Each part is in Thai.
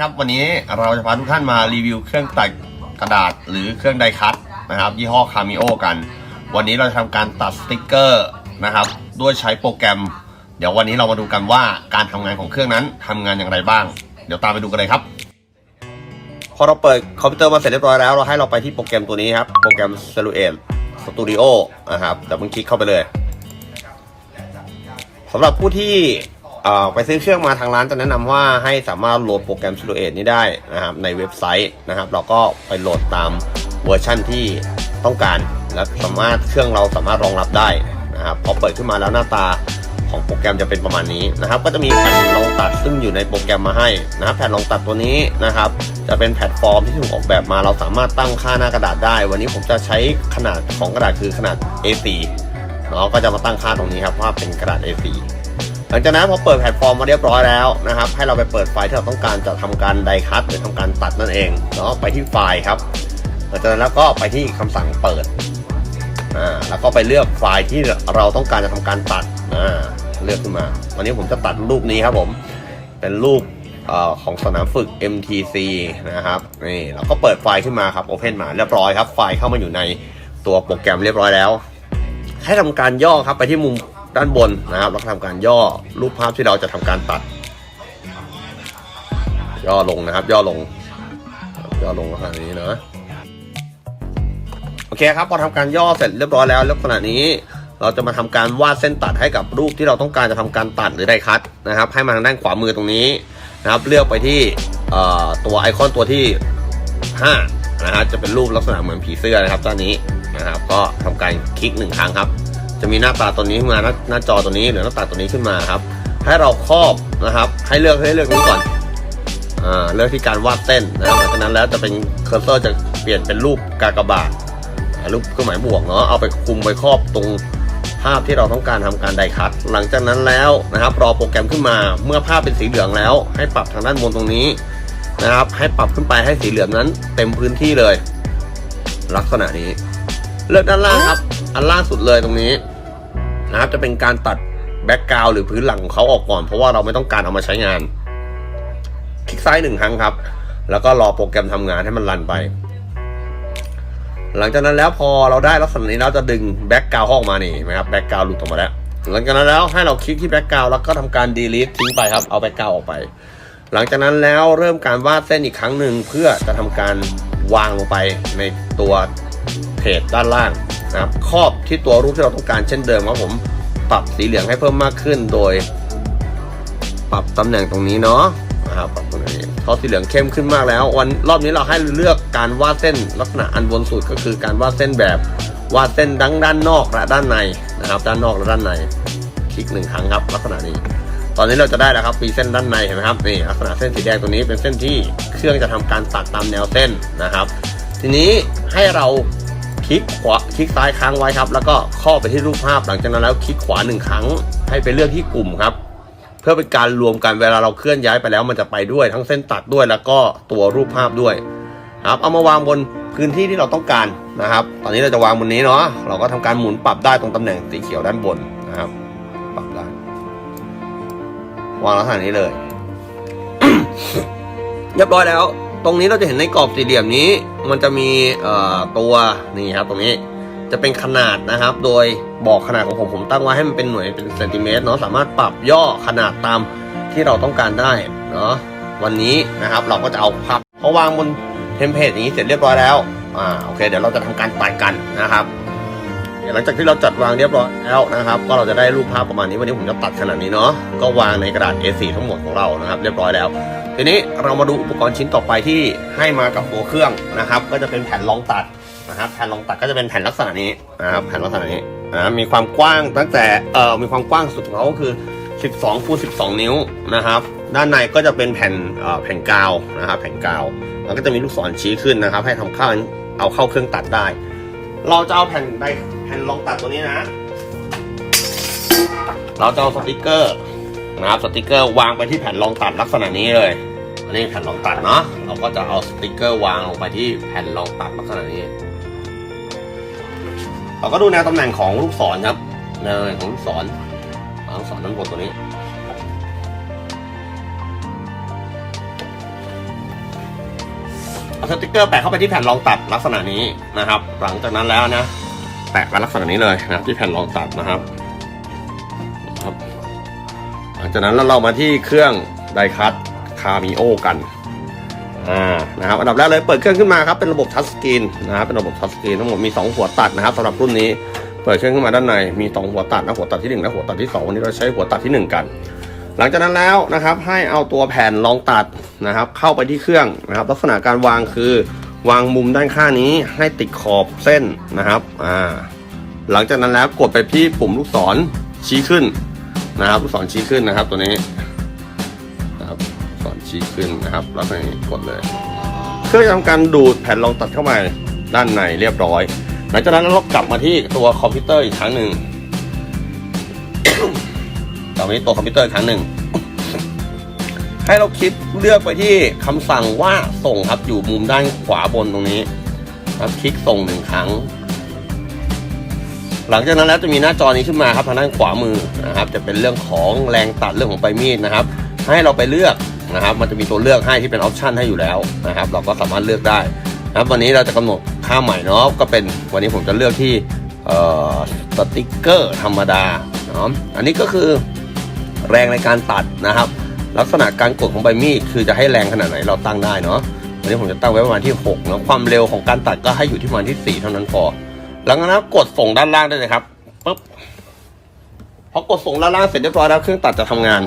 ครับ วันนี้เราจะพาทุกท่านมารีวิวเครื่องตัดกระดาษหรือเครื่องไดคัตนะครับ ยี่ห้อคา m ิโอกัน วันนี้เราจะทำการตัดสติกเกอร์นะครับ ด้วยใช้โปรแกรม เดี๋ยววันนี้เรามาดูกันว่าการทำงานของเครื่องนั้นทำงานอย่างไรบ้าง เดี๋ยวตามไปดูกันเลยครับ พอเราเปิดคอมพิวเตอร์มาเสร็จเรียบร้อยแล้วเราให้เราไปที่โปรแกรมตัวนี้ครับโปรแกรม c e l u a t Studio นะครับเดี๋ยวมึงคลิกเข้าไปเลยสำหรับผู้ที่ ไปซื้อเครื่องมาทางร้านจะแนะนำว่าให้สามารถโหลดโปรแกรม s i l u a t นี้ได้นะครับในเว็บไซต์นะครับ เราก็ไปโหลดตามเวอร์ชั่นที่ต้องการ และสามารถเครื่องเราสามารถรองรับได้นะครับพอเปิดขึ้นมาแล้วหน้าตาของโปรแกรมจะเป็นประมาณนี้นะครับ ก็จะมีแผ่นรองตัดซึ่งอยู่ในโปรแกรมมาให้นะครับแผ่นรองตัดตัวนี้นะครับ จะเป็นแพลตฟอร์มที่ถูกออกแบบมาเราสามารถตั้งค่าหน้ากระดาษได้ วันนี้ผมจะใช้ขนาดของกระดาษคือขนาด A4 เนาะก็จะมาตั้งค่าตรงนี้ครับว่าเป็นกระดาษ A4 หลังจากนั้นพอเปิดแพลตฟอร์มมาเรียบร้อยแล้วนะครับ ให้เราไปเปิดไฟล์ที่เราต้องการจะทำการไดคัตหรือทำการตัดนั่นเองเนาะไปที่ไฟล์ครับหลังจากนั้นแล้วก็ไปที่คำสั่งเปิดอ่าแล้วก็ไปเลือกไฟล์ที่เราต้องการจะทำการตัดอ่าเลือกขึ้นมา วันนี้ผมจะตัดรูปนี้ครับผมเป็นรูปเอ่อของสนามฝึก MTC นะครับนี่เราก็เปิดไฟล์ขึ้นมาครับ Open มาเรียบร้อยครับ ไฟล์เข้ามาอยู่ในตัวโปรแกรมเรียบร้อยแล้วให้ทำการย่อครับไปที่มุม ด้านบนนะครับแล้วก็ทำการย่อรูปภาพที่เราจะทำการตัด ย่อลงนะครับ ย่อลง ย่อลงลักษณะนี้นะโอเคครับพอทำการย่อเสร็จเรียบร้อยแล้วลักษณะนี้เราจะมาทำการวาดเส้นตัดให้กับรูปที่เราต้องการจะทำการตัดหรือไดคัตนะครับ ให้มาทางด้านขวามือตรงนี้นะครับ เลือกไปที่ตัวไอคอนตัวที่ 5 นะฮะจะเป็นรูปลักษณะเหมือนผีเสื้อนะครับด้านนี้นะครับ ก็ทำการคลิกหนึ่งครั้งครับ จะมีหน้าตาตัวนี้ขึ้นมาหน้าหน้าจอตัวนี้หรือหน้าตาตัวนี้ขึ้นมาครับ ให้เราครอบนะครับ ให้เลือกให้เลือกนี้ก่อนอ่าเลือกที่การวาดเส้นนะครับหลังจากนั้นแล้วจะเป็นเคอร์เซอร์จะเปลี่ยนเป็นรูปกากบาทรูปเครื่องหมายบวกเนาะเอาไปคุมไปครอบตรงภาพที่เราต้องการทำการไดคัตหลังจากนั้นแล้วนะครับ รอโปรแกรมขึ้นมาเมื่อภาพเป็นสีเหลืองแล้ว ให้ปรับทางด้านบนตรงนี้นะครับ ให้ปรับขึ้นไปให้สีเหลืองนั้น เต็มพื้นที่เลย ลักษณะนี้ เลือกด้านล่างครับ อันล่าสุดเลยตรงนี้นะครับจะเป็นการตัดแบ็กกราวหรือพื้นหลังของเขาออกก่อน เพราะว่าเราไม่ต้องการเอามาใช้งาน คลิกซ้ายหนึ่งครั้งครับ แล้วก็รอโปรแกรมทำงานให้มันรันไป หลังจากนั้นแล้วพอเราได้ลักษณะนี้เราจะดึงแบ็กกราวออกมานี่เห็นะครับแบ็กกราวหลุดออกมาแล้วหลังจากนั้นแล้วให้เราคลิกที่แบ็กกราวแล้วก็ทำการ delete ทิ้งไปครับเอาแบ็กกราวออกไป หลังจากนั้นแล้วเริ่มการวาดเส้นอีกครั้งหนึ่งเพื่อจะทำการวางลงไปในตัวเพจด้านล่าง นะครับครอบที่ตัวรูปที่เราต้องการเช่นเดิมครับผมปรับสีเหลืองให้เพิ่มมากขึ้นโดย ปรับตำแหน่งตรงนี้เนาะนะครับปรับตรงนี้พอสีเหลืองเข้มขึ้นมากแล้ว วันรอบนี้เราให้เลือกการวาดเส้นลักษณะอันบนสุดก็คือการวาดเส้นแบบวาดเส้นดังด้านนอกและด้านในนะครับ ด้านนอกและด้านในคลิกหนึ่งครั้งครับ ลักษณะนี้ ตอนนี้เราจะได้แล้วครับมีเส้นด้านในเห็นไหมครับนี่ลักษณะเส้นสีแดงตัวนี้เป็นเส้นที่เครื่องจะทำการตัดตามแนวเส้นนะครับ ทีนี้ให้เรา คลิกขวาคลิกซ้ายค้างไว้ครับ แล้วก็ข้อไปที่รูปภาพหลังจากนั้นแล้วคลิกขวาหนึ่งครั้ง ให้ไปเลือกที่กลุ่มครับ เพื่อเป็นการรวมกันเวลาเราเคลื่อนย้ายไปแล้ว มันจะไปด้วยทั้งเส้นตัดด้วยแล้วก็ตัวรูปภาพด้วยครับเอามาวางบนพื้นที่ที่เราต้องการนะครับ ตอนนี้เราจะวางบนนี้เนาะเราก็ทำการหมุนปรับได้ตรงตำแหน่งสีเขียวด้านบนนะครับ ปรับได้วางลักษณะนี้เลยเรียบร้อยแล้ว ตรงนี้เราจะเห็นในกรอบสี่เหลี่ยมนี้ มันจะมีตัวนี่ครับตรงนี้จะเป็นขนาดนะครับ โดยบอกขนาดของผมผมตั้งไว้ให้มันเป็นหน่วยเป็นเซนติเมตรเนาะสามารถปรับย่อขนาดตามที่เราต้องการได้เนาะวันนี้นะครับเราก็จะเอาภาพพอวางบนเทมเพลตนี้เสร็จเรียบร้อยแล้วอ่าโอเค เดี๋ยวเราจะทำการตัดกันนะครับ หลังจากที่เราจัดวางเรียบร้อยแล้วนะครับ ก็เราจะได้รูปภาพประมาณนี้วันนี้ผมจะตัดขนาดนี้เนาะก็วางในกระดาษ A4 ทั้งหมดของเรานะครับ เรียบร้อยแล้ว ทีนี้เรามาดูอุปกรณ์ชิ้นต่อไปที่ให้มากับตัวเครื่องนะครับ ก็จะเป็นแผ่นรองตัดนะครับแผ่นรองตัดก็จะเป็นแผ่นลักษณะนี้นะครับแผ่นลักษณะนี้นะมีความกว้างตั้งแต่เอ่อมีความกว้างสุดของเขาก็คือ 12คูณ12 นิ้วนะครับ ด้านในก็จะเป็นแผ่นเอ่อแผ่นกาวนะครับแผ่นกาวแล้วก็จะมีลูกศรชี้ขึ้นนะครับ ให้ทำข้าเอาเข้าเครื่องตัดได้ เราจะเอาแผ่นใด แผ่นรองตัดตัวนี้นะ เราจะเอาสติกเกอร์นะครับสติกเกอร์วางไปที่แผ่นรองตัดลักษณะนี้เลยอันนี้แผ่นรองตัดเนาะเราก็จะเอาสติกเกอร์วางลงไปที่แผ่นรองตัดลักษณะนี้ เราก็ดูแนวตำแหน่งของลูกศรครับแนวตำแหน่งของลูกศรลูกศรด้านบนตัวนี้เอาสติกเกอร์แปะเข้าไปที่แผ่นรองตัดลักษณะนี้นะครับ หลังจากนั้นแล้วนะ แปะไปลักษณะนี้เลยนะครับที่แผ่นรองตัดนะครับครับ หลังจากนั้นเรามาที่เครื่องไดคัตคามิโอกันอ่านะครับอันดับแรกเลยเปิดเครื่องขึ้นมาครับเป็นระบบทัชสกรีนนะครับเป็นระบบทัชสกรีนทั้งหมดมี 2 หัวตัดนะครับสำหรับรุ่นนี้เปิดเครื่องขึ้นมาด้านในมี 2 หัวตัดนะหัวตัดที่1และหัวตัดที่2วันนี้เราใช้หัวตัดที่ 1 กัน หลังจากนั้นแล้วนะครับให้เอาตัวแผ่นรองตัดนะครับ เข้าไปที่เครื่องนะครับ ลักษณะการวางคือ วางมุมด้านข้างนี้ให้ติดขอบเส้นนะครับอ่าหลังจากนั้นแล้วกดไปที่ปุ่มลูกศรชี้ขึ้นนะครับ ลูกศรชี้ขึ้นนะครับ ตัวนี้นะครับลูกศรชี้ขึ้นนะครับ แล้วก็กดเลยเครื่องทำการดูดแผ่นรองตัดเข้ามาด้านในเรียบร้อย หลังจากนั้นเรากลับมาที่ตัวคอมพิวเตอร์อีกครั้งหนึ่งกลับมาที่ตัวคอมพิวเตอร์อีกครั้งหนึ่ง ให้เราคลิกเลือกไปที่คำสั่งว่าส่งครับอยู่มุมด้านขวาบนตรงนี้ ครับคลิกส่งหนึ่งครั้ง หลังจากนั้นแล้วจะมีหน้าจอนี้ขึ้นมาครับทางด้านขวามือนะครับ จะเป็นเรื่องของแรงตัดเรื่องของปลายมีดนะครับ ให้เราไปเลือกนะครับ มันจะมีตัวเลือกให้ที่เป็นออปชันให้อยู่แล้วนะครับ เราก็สามารถเลือกได้นะครับวันนี้เราจะกำหนดค่าใหม่เนาะก็เป็นวันนี้ผมจะเลือกที่สติกเกอร์ธรรมดาเนาะอันนี้ก็คือแรงในการตัดนะครับ ลักษณะการกดของใบมีดคือจะให้แรงขนาดไหนเราตั้งได้เนาะวันนี้ผมจะตั้งไว้ประมาณที่6เนาะความเร็วของการตัดก็ให้อยู่ที่ประมาณที่4เท่านั้นพอหลังจากนั้นกดส่งด้านล่างได้เลยครับปุ๊บพอกดส่งด้านล่างเสร็จเรียบร้อยแล้วเครื่องตัดจะทำงาน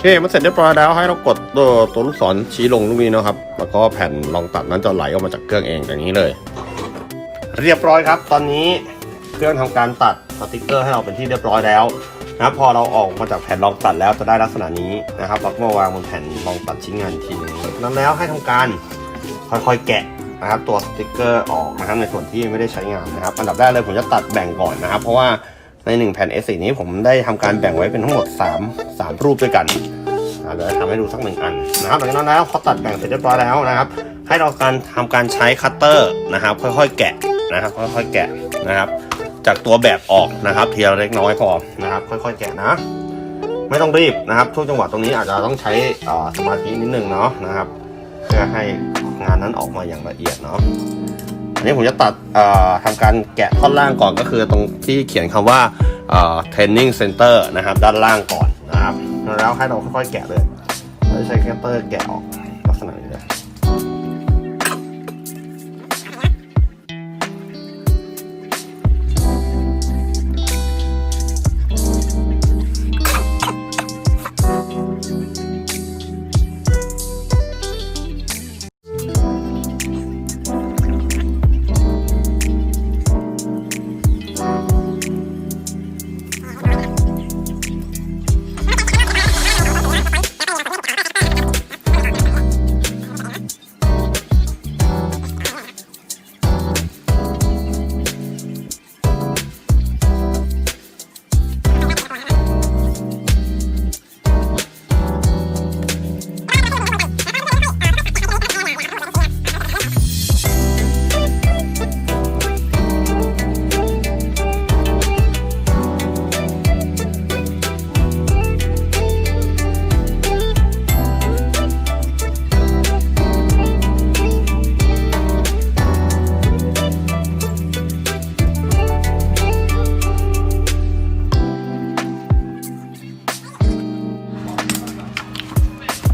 อเคมันเสร็จเรียบร้อยแล้วให้เรากดตัวตัวลูกศรชี้ลงลูกนี้นะครับ แล้วก็แผ่นรองตัดนั้นจะไหลออกมาจากเครื่องเองอย่างนี้เลย เรียบร้อยครับ ตอนนี้เครื่องทำการตัดสติกเกอร์ให้เราเป็นที่เรียบร้อยแล้วนะพอเราออกมาจากแผ่นรองตัดแล้วจะได้ลักษณะนี้นะครับเราก็มาวางบนแผ่นรองตัดชิ้นงานทีนึงนั้นแล้วให้ทำการค่อยๆแกะนะครับตัวสติกเกอร์ออกนะครับในส่วนที่ไม่ได้ใช้งานนะครับ อันดับแรกเลยผมจะตัดแบ่งก่อนนะครับ เพราะว่า ในหนึ่งแผ่น A4 นี้ผมได้ทำการแบ่งไว้เป็นทั้งหมด 3 3 รูปด้วยกันเดี๋ยวทำให้ดูสักหนึ่งอันนะครับหลังจากนั้นแล้วพอตัดแบ่งเสร็จเรียบร้อยแล้วนะครับ ให้เราการทำการใช้คัตเตอร์นะครับ ค่อยๆแกะนะครับค่อยๆแกะนะครับ จากตัวแบบออกนะครับเทีละเล็กน้อยพอนะครับ ค่อยๆแกะนะไม่ต้องรีบนะครับช่วงจังหวะตรงนี้อาจจะต้องใช้สมาธินิดนึงเนาะนะครับ เพื่อให้งานนั้นออกมาอย่างละเอียดเนาะ อันนี้ผมจะตัดทำการแกะท่อนล่างก่อนก็คือตรงที่เขียนคำว่า training center นะครับ ด้านล่างก่อนนะครับแล้วให้เราค่อยๆแกะเลยใช้แคตเตอร์แกะออก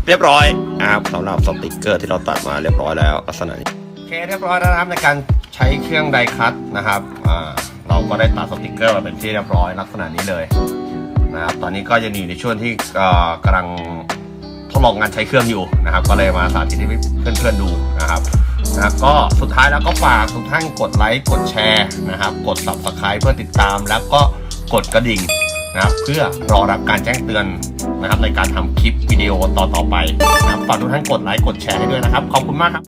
เรียบร้อยนะครับสำหรับสติกเกอร์ที่เราตัดมาเรียบร้อยแล้วลักษณะนี้เคเรียบร้อยแล้วนะครับในการใช้เครื่องไดคัตนะครับอ่าเราก็ได้ตัดสติกเกอร์มาเป็นที่เรียบร้อยลักษณะนี้เลยนะครับตอนนี้ก็ยังอยู่ในช่วงที่อ่อกำลังทดลองงานใช้เครื่องอยู่นะครับ ก็เลยมาสาธิตให้เพื่อนๆดูนะครับนะก็สุดท้ายแล้วก็ฝากทุกท่านกดไลค์กดแชร์นะครับ กด subscribe เพื่อติดตามแล้วก็กดกระดิ่งนะครับ เพื่อรอรับการแจ้งเตือน นะครับในการทำคลิปวิดีโอต่อๆไปนะครับฝากทุกท่านกดไลค์กดแชร์ให้ด้วยนะครับ ขอบคุณมากครับ